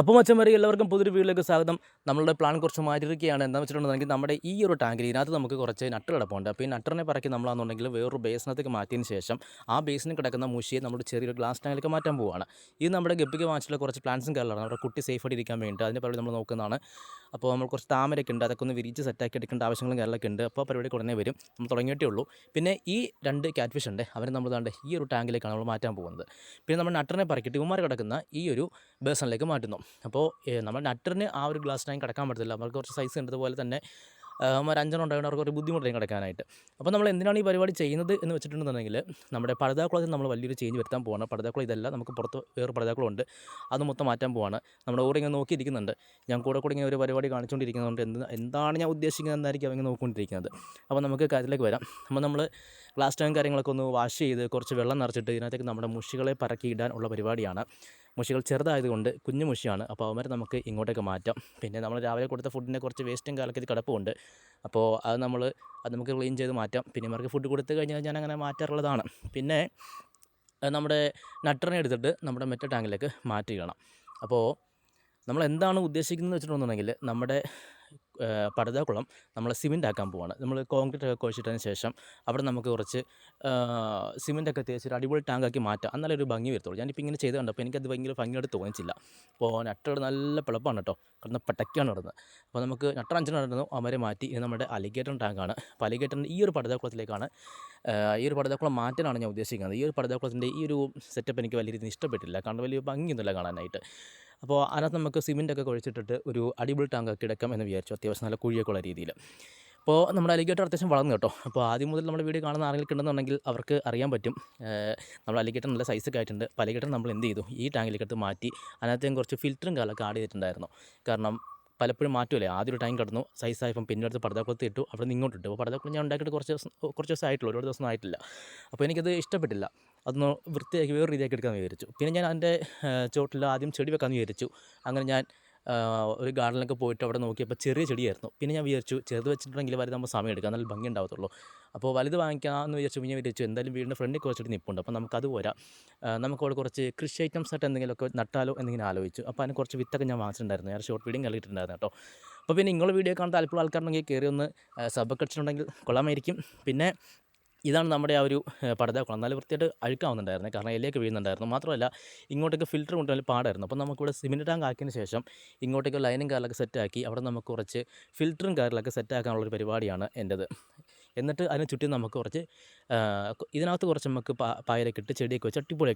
അപ്പോൾ മച്ചന്മാരെ എല്ലാവർക്കും പുതിയൊരു വീട്ടിലേക്ക് സ്വാഗതം. നമ്മളുടെ പ്ലാൻ കുറച്ച് മാറ്റിയിരിക്കുകയാണ്. എന്താ വെച്ചിട്ടുണ്ടെങ്കിൽ നമ്മുടെ ഈ ഒരു ടാങ്കിൽ ഇതിനകത്ത് നമുക്ക് കുറച്ച് നട്ട് കിടപ്പുണ്ട് അപ്പോൾ ഈ നട്ടറിനെ പറക്കി നമ്മളാണെന്നുണ്ടെങ്കിൽ വേറൊരു ബേസിനകത്തേക്ക് മാറ്റിയതിന് ശേഷം ആ ബേസിന് കിടക്കുന്ന മുഷിയെ നമ്മൾ ചെറിയൊരു ഗ്ലാസ് ടാങ്കിലേക്ക് മാറ്റാൻ പോവുകയാണ് ഇത് നമ്മുടെ ഗപ്പിക്ക് വാങ്ങിച്ചിട്ടുള്ള കുറച്ച് പ്ലാൻസും കാര്യങ്ങളാണ്. നമ്മുടെ കുട്ടി സേഫായിട്ട് ഇരിക്കാൻ വേണ്ടി അതിന്റെ പരിപാടി നമ്മൾ നോക്കുന്നതാണ്. അപ്പോൾ നമ്മൾ കുറച്ച് താമരയൊക്കെ ഉണ്ട് അതൊക്കെ ഒന്ന് വിരിച്ച് സെറ്റാക്കി എടുക്കേണ്ട ആവശ്യങ്ങളും കാര്യങ്ങളൊക്കെ ഉണ്ട്. അപ്പോൾ പരിപാടി ഉടനെ വരും. നമ്മൾ തുടങ്ങിയിട്ടേ ഉള്ളൂ. പിന്നെ ഈ രണ്ട് ക്യാറ്റ് ഫിഷ് ഉണ്ട്. അവരെ നമ്മൾ ദാണ്ട് ഈ ഒരു ടാങ്കിലേക്കാണ് നമ്മൾ മാറ്റാൻ പോകുന്നത്. പിന്നെ നമ്മൾ നട്ടറിനെ പറക്കിയിട്ട് ഇവന്മാർ കിടക്കുന്ന ഈ ഒരു ബേസണിലേക്ക് മാറ്റുന്നു. അപ്പോൾ നമ്മൾ നട്ടറിന് ആ ഒരു ഗ്ലാസ് ടാങ്ക് കിടക്കാൻ പറ്റത്തില്ല. അവർക്ക് കുറച്ച് സൈസ് ഉണ്ടതുപോലെ തന്നെ ഒരു അഞ്ചെണ്ണം ഉണ്ടായതുകൊണ്ട് അവർക്ക് ഒരു ബുദ്ധിമുട്ടായി കിടക്കാനായിട്ട്. അപ്പോൾ നമ്മൾ എന്തിനാണ് ഈ പരിപാടി ചെയ്യുന്നത് എന്ന് വെച്ചിട്ടുണ്ടെന്നുണ്ടെങ്കിൽ നമ്മുടെ പഠിതാക്കളത്തിൽ നമ്മൾ വലിയൊരു ചേഞ്ച് വരുത്താൻ പോവാണ്. പടുതാക്കുളം ഇതല്ല നമുക്ക് പുറത്ത് വേറെ പഠിതാക്കളുണ്ട് അത് മൊത്തം മാറ്റാൻ പോവാണ്. നമ്മുടെ ഓരോ ഇങ്ങനെ നോക്കിയിരിക്കുന്നുണ്ട്. ഞാൻ കൂടെ കൂടെ ഇങ്ങനെ ഒരു പരിപാടി കാണിച്ചുകൊണ്ടിരിക്കുന്നതുകൊണ്ട് എന്ത് എന്താണ് ഞാൻ ഉദ്ദേശിക്കുന്നത് എന്നായിരിക്കും അവങ്ങനെ നോക്കിക്കൊണ്ടിരിക്കുന്നത്. അപ്പോൾ നമുക്ക് കാര്യത്തിലേക്ക് വരാം. അപ്പോൾ നമ്മൾ ഗ്ലാസ് ടാങ്ക് കാര്യങ്ങളൊക്കെ ഒന്ന് വാഷ് ചെയ്ത് കുറച്ച് വെള്ളം നിറച്ചിട്ട് ഇതിനകത്തേക്ക് നമ്മുടെ മുഷികളെ പറക്കി ഇടാൻ ഉള്ള പരിപാടിയാണ്. മുഷികൾ ചെറുതായതുകൊണ്ട് കുഞ്ഞു മുഷിയാണ്. അപ്പോൾ അവന്മാരെ നമുക്ക് ഇങ്ങോട്ടേക്ക് മാറ്റാം. പിന്നെ നമ്മൾ രാവിലെ കൊടുത്ത ഫുഡിന്റെ കുറച്ച് വേസ്റ്റും കാലൊക്കെ ഇത് കിടപ്പുണ്ട്. അപ്പോൾ അത് നമ്മൾ അത് നമുക്ക് ക്ലീൻ ചെയ്ത് മാറ്റാം. പിന്നെ ഇവർക്ക് ഫുഡ് കൊടുത്തു കഴിഞ്ഞാൽ ഞാൻ അങ്ങനെ മാറ്റാറുള്ളതാണ്. പിന്നെ നമ്മുടെ നട്ടറിനെ എടുത്തിട്ട് നമ്മുടെ മെറ്റ ടാങ്കിലേക്ക് മാറ്റുകയാണ്. അപ്പോൾ നമ്മൾ എന്താണ് ഉദ്ദേശിക്കുന്നത് വെച്ചിട്ടുണ്ടെന്നുണ്ടെങ്കിൽ നമ്മുടെ പടുതാക്കുളം നമ്മൾ സിമെന്റ് ആക്കാൻ പോവാണ്. നമ്മൾ കോൺക്രീറ്റ് ഒക്കെ കുഴിച്ചിട്ടതിന് ശേഷം അവിടെ നമുക്ക് കുറച്ച് സിമെന്റൊക്കെ തേച്ചിട്ട് അടിപൊളി ടാങ്കാക്കി മാറ്റാം. എന്നാലേ ഒരു ഭംഗി വരത്തുള്ളൂ. ഞാനിപ്പോൾ ഇങ്ങനെ ചെയ്ത് കണ്ടപ്പോൾ എനിക്കത് ഭയങ്കര ഭംഗിയായിട്ട് തോന്നിച്ചില്ല. അപ്പോൾ നട്ടോട് നല്ല പിളപ്പാണ് കേട്ടോ. കിടന്ന് പട്ടയ്ക്കാണ് കിടന്നത് അപ്പോൾ നമുക്ക് നട്ടർ അഞ്ചെണ്ണം നടന്നു. അവരെ മാറ്റി. ഇത് നമ്മുടെ അലിഗേറ്റർ ടാങ്കാണ് അപ്പോൾ അലിഗേറ്ററിന്റെ ഈ ഒരു പടുതാക്കുളത്തിലേക്കാണ് ഈ ഒരു പടുതാക്കുളം മാറ്റാനാണ് ഞാൻ ഉദ്ദേശിക്കുന്നത്. ഈ ഒരു പടുതാക്കുളത്തിന്റെ ഈ ഒരു സെറ്റപ്പ് എനിക്ക് വലിയ രീതിയിൽ ഇഷ്ടപ്പെട്ടില്ല കാരണം വലിയ ഭംഗിയൊന്നുമില്ല കാണാനായിട്ട്. അപ്പോൾ അതിനകത്ത് നമുക്ക് സിമെന്റൊക്കെ കുഴച്ചിട്ടിട്ട് ഒരു അടിപൊളി ടാങ്ക് എടുക്കാം എന്ന് വിചാരിച്ചു. അത്യാവശ്യം നല്ല കുഴിയൊക്കെ ഉള്ള രീതിയിൽ. അപ്പോൾ നമ്മുടെ അലിഗേറ്റർ അത്യാവശ്യം വളർന്നു കേട്ടോ. അപ്പോൾ ആദ്യം മുതൽ നമ്മുടെ വീഡിയോ കാണുന്ന ആരെങ്കിലും ഉണ്ടെന്നുണ്ടെങ്കിൽ അവർക്ക് അറിയാൻ പറ്റും. നമ്മൾ അലിഗേറ്റർ നല്ല സൈസൊക്കെ ആയിട്ടുണ്ട്. അപ്പോൾ അലിഗേറ്റർ നമ്മൾ എന്ത് ചെയ്തു? ഈ ടാങ്കിലേക്ക് എടുത്ത് മാറ്റി അതിനകത്ത് ഞാൻ കുറച്ച് ഫിൽറ്ററും കാലൊക്കെ ആഡ് ചെയ്തിട്ടുണ്ടായിരുന്നു. കാരണം പലപ്പോഴും മാറ്റുമല്ലേ ആദ്യം ഒരു ടൈം കിടന്നു സൈസായപ്പം പിന്നെ അടുത്ത് പടുതാക്കുളത്ത് ഇട്ടു അവിടെ നിന്ന് ഇങ്ങോട്ട് ഇട്ടു. അപ്പോൾ പടുതാക്കുളം ഞാൻ ഉണ്ടാക്കിയിട്ട് കുറച്ച് ദിവസം കുറച്ച് ദിവസം ആയിട്ടുള്ളൂ ഒരുപാട് ദിവസം ആയിട്ടില്ല. അപ്പോൾ എനിക്കത് ഇഷ്ടപ്പെട്ടില്ല. അതൊന്ന് വൃത്തിയാക്കി വേറെ രീതിയാക്കി എടുക്കാമെന്ന് വിചാരിച്ചു. പിന്നെ ഞാൻ അതിന്റെ ചോട്ടിൽ ആദ്യം ചെടി വെക്കാമെന്ന് വിചാരിച്ചു. അങ്ങനെ ഞാൻ ഒരു ഗാർഡനിലൊക്കെ പോയിട്ട് അവിടെ നോക്കിയപ്പോൾ ചെറിയ ചെടിയായിരുന്നു. പിന്നെ ഞാൻ വിചാരിച്ചു ചെറുത് വെച്ചിട്ടുണ്ടെങ്കിൽ വലുതാകുമ്പോൾ സമയം എടുക്കാം നല്ല ഭംഗി ഉണ്ടാകത്തുള്ളൂ അപ്പോൾ വലുത് വാങ്ങിക്കാമെന്ന് വിചാരിച്ചു ഞാൻ വിചാരിച്ചു എന്തായാലും വീടിന്റെ ഫ്രണ്ടിൽ കുറച്ചിട്ട് നിപ്പുണ്ട്. അപ്പോൾ നമുക്കത് പോരാ. നമുക്ക് അവിടെ കുറച്ച് കൃഷി ഐറ്റംസ് ആയിട്ട് എന്തെങ്കിലുമൊക്കെ നട്ടാലോ എന്നിങ്ങനെ ആലോചിച്ചു. അപ്പോൾ അതിന് കുറച്ച് വിത്തൊക്കെ ഞാൻ വാങ്ങിച്ചിട്ടുണ്ടായിരുന്നു. ഞാൻ ഷോർട്ട് വീഡിയോ കളിയിട്ടുണ്ടായിരുന്നു കേട്ടോ. അപ്പോൾ പിന്നെ നിങ്ങളുടെ വീഡിയോ കാണാൻ താല്പര്യമുള്ള ആൾക്കാരുണ്ടെങ്കിൽ കയറി ഒന്ന് സബ് കടിച്ചിട്ടുണ്ടെങ്കിൽ കൊള്ളാമായിരിക്കും. പിന്നെ ഇതാണ് നമ്മുടെ ആ ഒരു പടുതാക്കുളം. നല്ല വൃത്തിയായിട്ട് അഴുക്കാവുന്നുണ്ടായിരുന്നു. കാരണം ഇലയൊക്കെ വീഴുന്നുണ്ടായിരുന്നു. മാത്രമല്ല ഇങ്ങോട്ടേക്ക് ഫിൽറ്റർ കൊണ്ടുവരാൻ പാടായിരുന്നു. അപ്പോൾ നമുക്കിവിടെ സിമെന്റ് ടാങ്ക് ആക്കിയതിന് ശേഷം ഇങ്ങോട്ടേക്ക് ലൈനും കാറിലൊക്കെ സെറ്റാക്കി അവിടെ നമുക്ക് കുറച്ച് ഫിൽറ്ററും കാറിലൊക്കെ സെറ്റാക്കാനുള്ളൊരു പരിപാടിയാണ് എന്റെത്. എന്നിട്ട് അതിന് ചുറ്റും നമുക്ക് കുറച്ച് ഇതിനകത്ത് കുറച്ച് നമുക്ക് പായലൊക്കെ ഇട്ട് ചെടിയൊക്കെ വെച്ച് അടിപൊളിയാക്കി